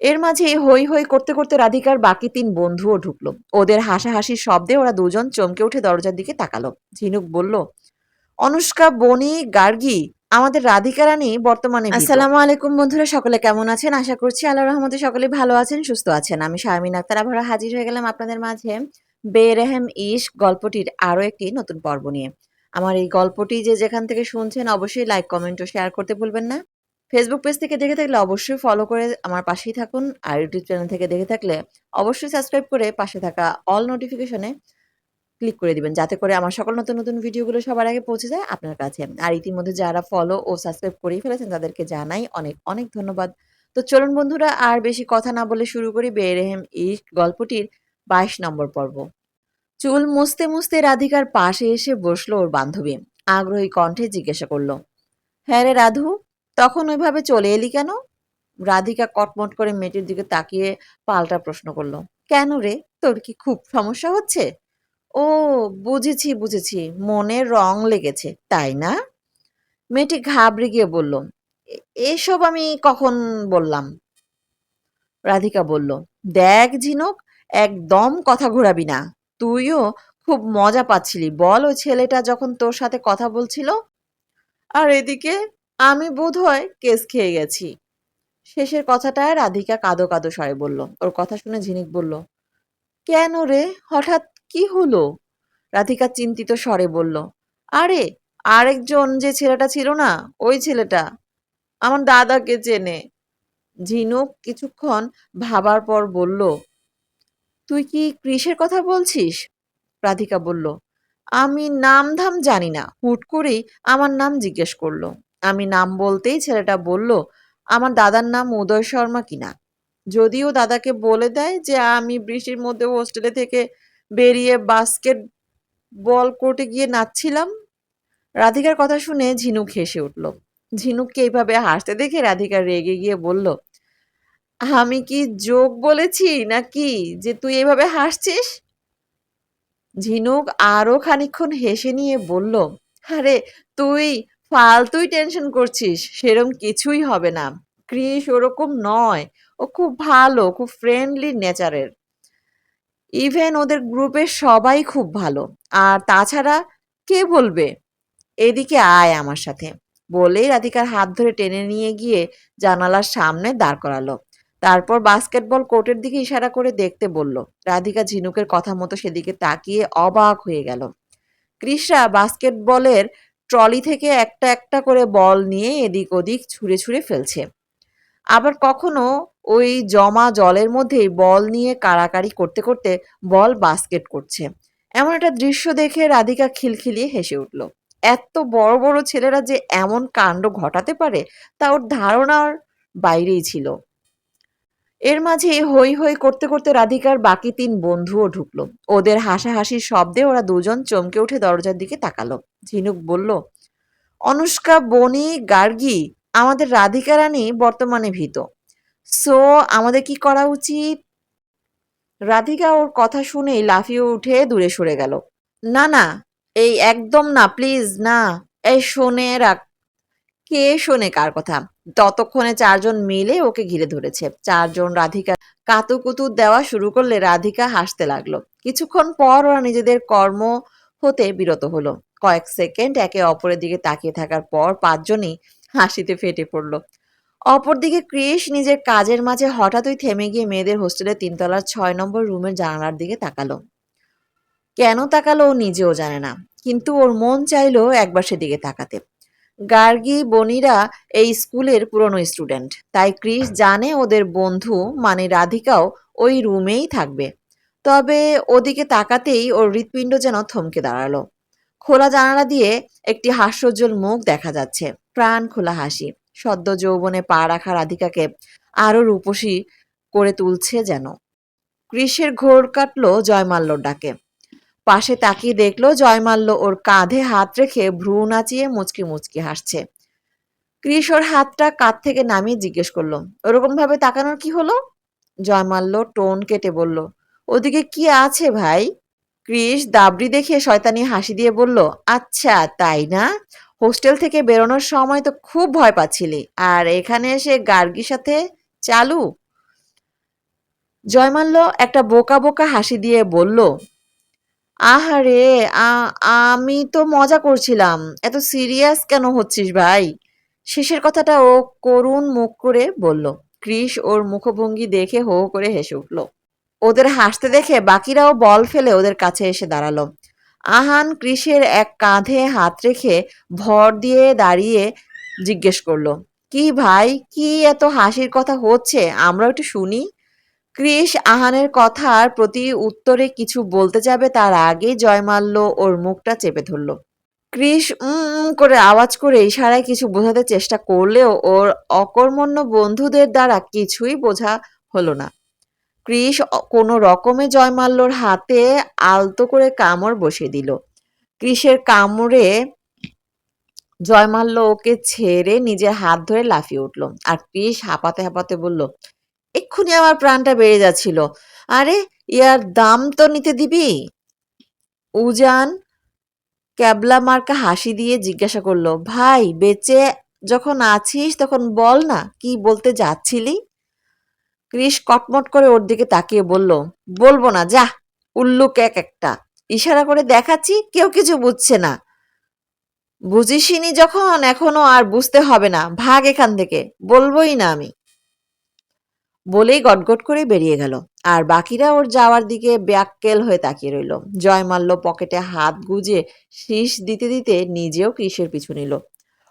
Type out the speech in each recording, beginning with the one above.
এর মাঝে হই হই করতে করতে রাধিকার বাকি তিন বন্ধুও ঢুকলো। ওদের হাসাহাসির শব্দে ওরা দুজন চমকে উঠে দরজার দিকে তাকালো। ঝিনুক বলল, অনুষ্কা, বনি, গার্গী, আমাদের রাধিকা রানী বর্তমানে আসসালামু আলাইকুম বন্ধুরা, সকলে কেমন আছেন? আশা করছি আল্লাহ রহমতে সকলে ভালো আছেন, সুস্থ আছেন। আমি শারমিন আক্তার আবার হাজির হয়ে গেলাম আপনাদের মাঝে বেরেহেম ইশ গল্পটির আরও একটি নতুন পর্ব নিয়ে। আমার এই গল্পটি যে যেখান থেকে শুনছেন, অবশ্যই লাইক, কমেন্ট ও শেয়ার করতে ভুলবেন না। ফেসবুক পেজ থেকে দেখে থাকলে অবশ্যই ফলো করে আমার পাশেই থাকুন আর ইউটিউব চ্যানেল থেকে দেখে থাকলে অবশ্যই সাবস্ক্রাইব করে পাশে থাকা অল নোটিফিকেশনে ক্লিক করে দিবেন, যাতে করে আমার সকল নতুন নতুন ভিডিওগুলো সবার আগে পৌঁছে যায় আপনার কাছে। আর ইতিমধ্যে যারা ফলো ও সাবস্ক্রাইব করেই ফেলেছেন, তাদেরকে জানাই অনেক অনেক ধন্যবাদ। তো চলুন বন্ধুরা, আর বেশি কথা না বলে শুরু করি বেরেহেম ইস্ট গল্পটির বাইশ নম্বর পর্ব। চুল মুছতে মুছতে রাধিকার পাশে এসে বসল ওর বান্ধবী। আগ্রহী কণ্ঠে জিজ্ঞাসা করল হ্যাঁ রে রাধু তখন ওইভাবে চলে এলি কেন? রাধিকা কটমট করে মেয়েটির দিকে তাকিয়ে পাল্টা প্রশ্ন করল, কেন রে? তোর কি খুব সমস্যা হচ্ছে? ও, বুঝেছি বুঝেছি, মনে রং লেগেছে, তাই না? মেয়েটি ঘাবড়ে গিয়ে বলল এসব আমি কখন বললাম? রাধিকা বলল, দেখ ঝিনুক, একদম কথা ঘোরাবি না। তুইও খুব মজা পাচ্ছিলি। বল ওই ছেলেটা যখন তোর সাথে কথা বলছিল? আর এদিকে আমি বোধ হয় কেস খেয়ে গেছি। শেষের কথাটা রাধিকা কাদো কাদো স্বরে বলল। ওর কথা শুনে ঝিনিক বলল, কেন রে? হঠাৎ কি হলো? রাধিকা চিন্তিত স্বরে বলল, আরে, আরেকজন যে ছেলেটা ছিল না, ওই ছেলেটা আমার দাদাকে চেনে। ঝিনুক কিছুক্ষণ ভাবার পর বলল, তুই কি কৃষের কথা বলছিস? রাধিকা বলল, আমি নাম ধাম জানি না। হুট করেই আমার নাম জিজ্ঞেস করল। আমি নাম বলতেই ছেলেটা বলল, আমার দাদার নাম উদয় শর্মা কিনা? যদিও দাদাকে বলে দেয় যে, আমি বৃষ্টির মধ্যে হোস্টেলে থেকে বেরিয়ে বাস্কেট বল কোর্টে গিয়ে নাচছিলাম। রাধিকার কথা শুনে ঝিনুক হেসে উঠল। ঝিনুককে এইভাবে হাসতে দেখে রাধিকা রেগে গিয়ে বলল, আমি কি যোগ বলেছি নাকি যে তুই এভাবে হাসছিস? ঝিনুক আরও খানিকক্ষণ হেসে নিয়ে বলল, আরে তুই ফালতুই টেনশন করছিস, সেরম কিছুই হবে না। ক্রিস ওরকম নয়, ও খুব ভালো, খুব ফ্রেন্ডলি নেচারের ইভেন ওদের গ্রুপের সবাই খুব ভালো। আর তাছাড়া কে বলবে? এদিকে আয় আমার সাথে। বলেই রাধিকার হাত ধরে টেনে নিয়ে গিয়ে জানালার সামনে দাঁড় করালো। তারপর বাস্কেটবল কোর্টের দিকে ইশারা করে দেখতে বলল। রাধিকা ঝিনুকের কথা মতো সেদিকে তাকিয়ে অবাক হয়ে গেল। কৃষরা বাস্কেটবলের ট্রলি থেকে একটা একটা করে বল নিয়ে এদিক ওদিক ছুঁড়ে ছুঁড়ে ফেলছে। আবার কখনো ওই জমা জলের মধ্যেই বল নিয়ে কাড়াকাড়ি করতে করতে বল বাস্কেট করছে। এমন একটা দৃশ্য দেখে রাধিকা খিলখিলিয়ে হেসে উঠল। এত বড় বড় ছেলেরা যে এমন কাণ্ড ঘটাতে পারে তা ওর ধারণার বাইরেই ছিল। এর মাঝে হই হই করতে করতে রাধিকার বাকি তিন বন্ধুও ঢুকলো। ওদের হাসাহাসির শব্দে ওরা দুজন চমকে উঠে দরজার দিকে তাকালো। ঝিনুক বলল, অনুষ্কা, বনি, গার্গী, আমাদের রাধিকা রানী বর্তমানে ভীত। সো, আমাদের কি করা উচিত? রাধিকা ওর কথা শুনেই লাফিয়ে উঠে দূরে সরে গেল। না না, এই একদম না, প্লিজ, না, এই শোনে রাখ। কে শোনে কার কথা? ততক্ষণে চারজন মিলে ওকে ঘিরে ধরেছে। চারজন রাধিকা কাতুকুতু দেওয়া শুরু করলে রাধিকা হাসতে লাগল। কিছুক্ষণ পর ওরা নিজেদের কর্ম হতে বিরত হলো। কয়েক সেকেন্ড একে অপরের দিকে তাকিয়ে থাকার পর পাঁচজনই হাসিতে ফেটে পড়ল। অপরদিকে ক্রিস নিজের কাজের মাঝে হঠাৎই থেমে গিয়ে মেয়েদের হোস্টেলের তিনতলার ছয় নম্বর রুমের জানালার দিকে তাকালো। কেন তাকালো ও নিজেও জানে না। কিন্তু ওর মন চাইলো একবার সেদিকে তাকাতে। গার্গী বনিরা এই স্কুলের পুরনো স্টুডেন্ট। তাই ক্রিস জানে ওদের বন্ধু মানে রাধিকাও, ওই রুমেই থাকবে। তবে ওদিকে তাকাতেই ওর হৃৎপিণ্ড যেন থমকে দাঁড়াল। খোলা জানালা দিয়ে একটি হাস্যোজ্জ্বল মুখ দেখা যাচ্ছে। প্রাণ খোলা হাসি। সদ্য যৌবনে পা রাখা রাধিকাকে আরও রূপসী করে তুলছে যেন। গ্রীষ্মের ঘোর কাটলো জয়মাল্যর ডাকে। পাশে তাকিয়ে দেখল জয়মাল্য ওর কাঁধে হাত রেখে ভ্রু নাচিয়ে মুচকি মুচকি হাসছে। ক্রিস ওর হাতটা কাঁধ থেকে নামিয়ে জিজ্ঞেস করল, ওরকম ভাবে তাকানোর কি হলো? জয়মাল্য টোন কেটে বলল, ওদিকে কি আছে ভাই? ক্রিস দাবড়ি দেখে শয়তানি হাসি দিয়ে বলল আচ্ছা তাই না? হোস্টেল থেকে বেরোনোর সময় তো খুব ভয় পাচ্ছিলি। আর এখানে এসে গার্গির সাথে চালু? জয়মাল্য একটা বোকা বোকা হাসি দিয়ে বলল আহারে আমি তো মজা করছিলাম। এত সিরিয়াস কেন হচ্ছিস ভাই? শেষের কথাটা ও করুণ মুখ করে বলল। ক্রিস ওর মুখভঙ্গি দেখে হো হো করে হেসে উঠল। ওদের হাসতে দেখে বাকিরাও বল ফেলে ওদের কাছে এসে দাঁড়াল। আহান ক্রিসের এক কাঁধে হাত রেখে ভর দিয়ে দাঁড়িয়ে জিজ্ঞেস করল, কি ভাই, কি এত হাসির কথা হচ্ছে? আমরাও একটু শুনি। ক্রিস আহানের কথার প্রতি উত্তরে কিছু বলতে যাবে, তার আগেই জয়মাল্য ওর মুখটা চেপে ধরল। ক্রিস উম করে আওয়াজ করে ইশারায় কিছু বোঝাতে চেষ্টা করলেও ওর অকর্মণ্য বন্ধুদের দ্বারা কিছুই বোঝা হলো না। ক্রিস কোনো রকমে জয়মাল্যর হাতে আলতো করে কামড় বসিয়ে দিল। ক্রিসের কামড়ে জয়মাল্য ওকে ছেড়ে নিজের হাত ধরে লাফিয়ে উঠল। আর ক্রিস হাঁপাতে হাঁপাতে বলল এক্ষুনি আমার প্রাণটা বেড়ে যাচ্ছিল। আরে, ইয়ার দাম তো নিতে দিবি? উজান ক্যাবলা মার্কা হাসি দিয়ে জিজ্ঞাসা করল, ভাই, বেঁচে যখন আছিস তখন বল না, কি বলতে যাচ্ছিলি? ক্রিস কটমট করে ওর দিকে তাকিয়ে বলল, বলব না, যা উল্লুক এক একটা। ইশারা করে দেখাচ্ছি, কেউ কিছু বুঝছে না। বুঝিসিনি যখন, এখনও আর বুঝতে হবে না, ভাগ এখান থেকে, বলবোই না আমি। বলেই গটগট করে বেরিয়ে গেল। আর বাকিরা ওর যাওয়ার দিকে ব্যাককেল হয়ে তাকিয়ে রইল। জয়মাল্য পকেটে হাত গুজে শীষ দিতে দিতে নিজেও কৃষের পিছু নিল।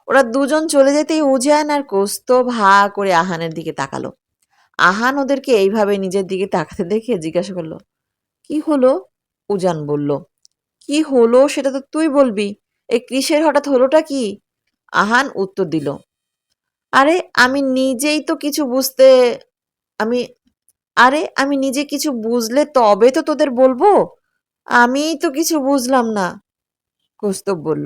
ওরা দুজন চলে যেতেই উজান আর কোস্ত ভা করে আহানের দিকে তাকালো। আহান ওদেরকে এইভাবে নিজের দিকে তাকাতে দেখে জিজ্ঞাসা করল, কি হলো? উজান বলল, কি হলো সেটা তো তুই বলবি। এই কৃষের হঠাৎ হলোটা কি? আহান উত্তর দিল, আরে আমি নিজেই তো কিছু বুঝতে আমি, আরে আমি নিজে কিছু বুঝলে তবে তো তোদের বলব? আমিই তো কিছু বুঝলাম না, কৌস্তব বলল।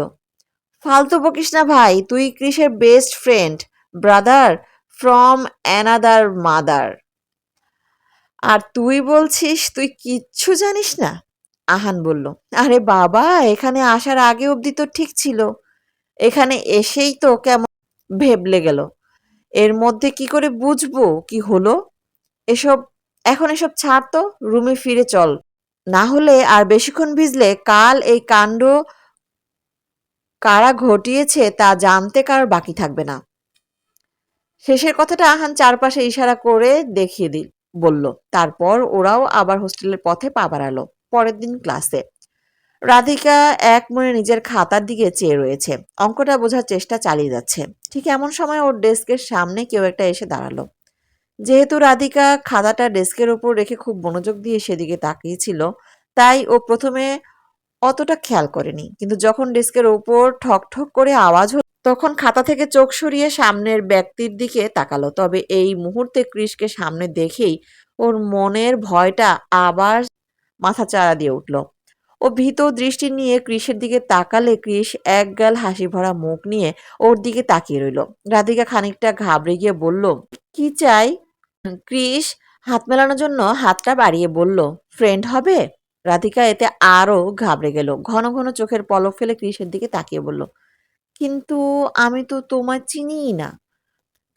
ফালতু বকিস না ভাই, তুই কৃষের best friend brother from another mother আর তুই বলছিস, তুই কিচ্ছু জানিস না? আহান বলল। আরে বাবা, এখানে আসার আগে অবধি তো ঠিক ছিল। এখানে এসেই তো কেমন ভেবলে গেল। এর মধ্যে কি করে বুঝব, কি হলো? এসব, এখন এসব ছাড় তো, রুমে ফিরে চল। না হলে আর বেশিক্ষণ ভিজলে কাল এই কাণ্ড কারা ঘটিয়েছে তা জানতে কারোর বাকি থাকবে না। শেষের কথাটা আহান চারপাশে ইশারা করে দেখিয়ে দিল, বলল, তারপর ওরাও আবার হোস্টেলের পথে পা বাড়ালো, পরের দিন ক্লাসে। রাধিকা এক মনে নিজের খাতার দিকে চেয়ে রয়েছে, অঙ্কটা বোঝার চেষ্টা চালিয়ে যাচ্ছে। ঠিক এমন সময় ওর ডেস্কের সামনে কেউ একটা এসে দাঁড়াল। যেহেতু রাধিকা খাতাটা ডেস্কের ওপর রেখে খুব মনোযোগ দিয়ে সেদিকে তাকিয়েছিল, তাই ও প্রথমে অতটা খেয়াল করেনি। কিন্তু যখন ডেস্কের ওপর ঠক ঠক করে আওয়াজ হল, তখন খাতা থেকে চোখ সরিয়ে সামনের ব্যক্তির দিকে তাকালো। তবে এই মুহূর্তে ক্রিসকে সামনে দেখেই ওর মনের ভয়টা আবার মাথা চাড়া দিয়ে উঠল। ও ভীত দৃষ্টি নিয়ে ক্রিসের দিকে তাকালে ক্রিস একগাল হাসি ভরা মুখ নিয়ে ওর দিকে তাকিয়ে রইল। রাধিকা খানিকটা ঘাবড়ে গিয়ে বলল, কি চাই? ক্রিস হাত মেলানোর জন্য হাতটা বাড়িয়ে বলল, ফ্রেন্ড হবে? রাধিকা এতে আরও ঘাবড়ে গেল। ঘন ঘন চোখের পলক ফেলে ক্রিসের দিকে তাকিয়ে বলল, কিন্তু আমি তো তোমায় চিনিই না।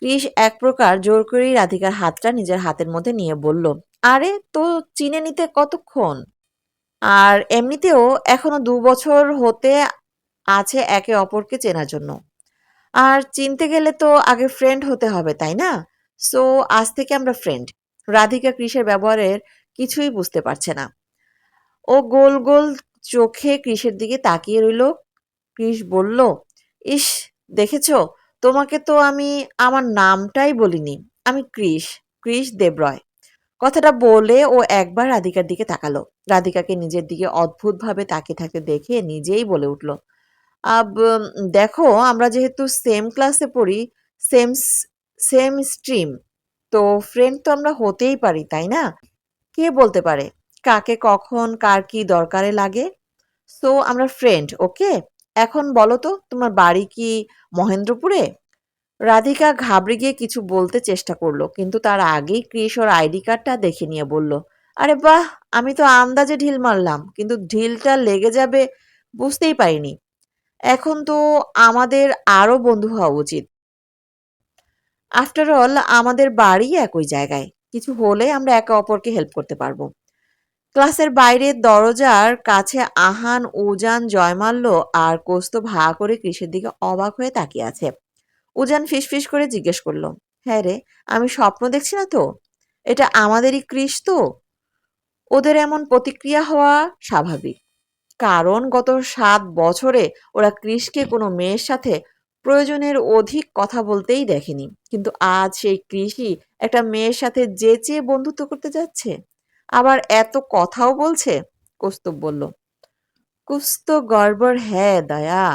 ক্রিস এক প্রকার জোর করেই রাধিকার হাতটা নিজের হাতের মধ্যে নিয়ে বলল, আরে তো চিনে নিতে কতক্ষণ? আর এমনিতেও এখনও দু বছর হতে আছে একে অপরকে চেনার জন্য। আর চিনতে গেলে তো আগে ফ্রেন্ড হতে হবে, তাই না? সো আজ থেকে আমরা ফ্রেন্ড রাধিকা কৃষের ব্যবহারের কিছুই বুঝতে পারছে না। ও গোল গোল চোখে ক্রিসের দিকে তাকিয়ে রইল। ক্রিস বলল, ইস, দেখেছ? তোমাকে তো আমি আমার নামটাই বলিনি। আমি ক্রিস ক্রিস দেবরয়। কথাটা বলে ও একবার রাধিকার দিকে তাকালো। রাধিকাকে নিজের দিকে অদ্ভুতভাবে তাকিয়ে থাকতে দেখে নিজেই বলে উঠল, আব দেখো, আমরা যেহেতু সেম ক্লাসে পড়ি সেম সেম স্ট্রিম তো ফ্রেন্ড তো আমরা হতেই পারি, তাই না? কে বলতে পারে? কাকে কখন, কার কি দরকারে লাগে? সো আমরা ফ্রেন্ড ওকে এখন বলো তো, তোমার বাড়ি কি মহেন্দ্রপুরে? রাধিকা ঘাবড়ে গিয়ে কিছু বলতে চেষ্টা করল, কিন্তু তার আগেই ক্রিস ওর আইডি কার্ডটা দেখে নিয়ে বলল, আরে বাহ, আমি তো আন্দাজে ঢিল মারলাম, কিন্তু ঢিলটা লেগে যাবে বুঝতেই পারিনি। এখন তো আমাদের আরও বন্ধু হওয়া উচিত। আফটার অল আমাদের বাড়ি একই জায়গায়, কিছু হলে আমরা একে অপরকে হেল্প করতে পারব। ক্লাসের বাইরে দরজার কাছে আহান, উজান জয়মাল্য আর কোস্ত ভা করে কৃষের দিকে অবাক হয়ে তাকিয়ে আছে। উজান ফিসফিস করে জিজ্ঞেস করল হ্যাঁ রে, আমি স্বপ্ন দেখছি না তো? এটা আমাদেরই কৃষ তো ওদের এমন প্রতিক্রিয়া হওয়া স্বাভাবিক। কারণ গত সাত বছরে ওরা কৃষকে কোনো মেয়ের সাথে প্রয়োজনের অধিক কথা বলতেই দেখেনি। কিন্তু আজ সেই কৃষি একটা মেয়ের সাথে যে চেয়ে বন্ধুত্ব করতে যাচ্ছে। আবার এত কথাও বলছে? কৌস্তব বলল, কুস্ত গড়বড় হ্যাঁ দয়া।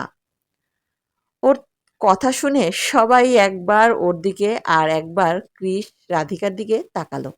কথা শুনে সবাই একবার ওর দিকে আর একবার কৃষ রাধিকার দিকে তাকালো।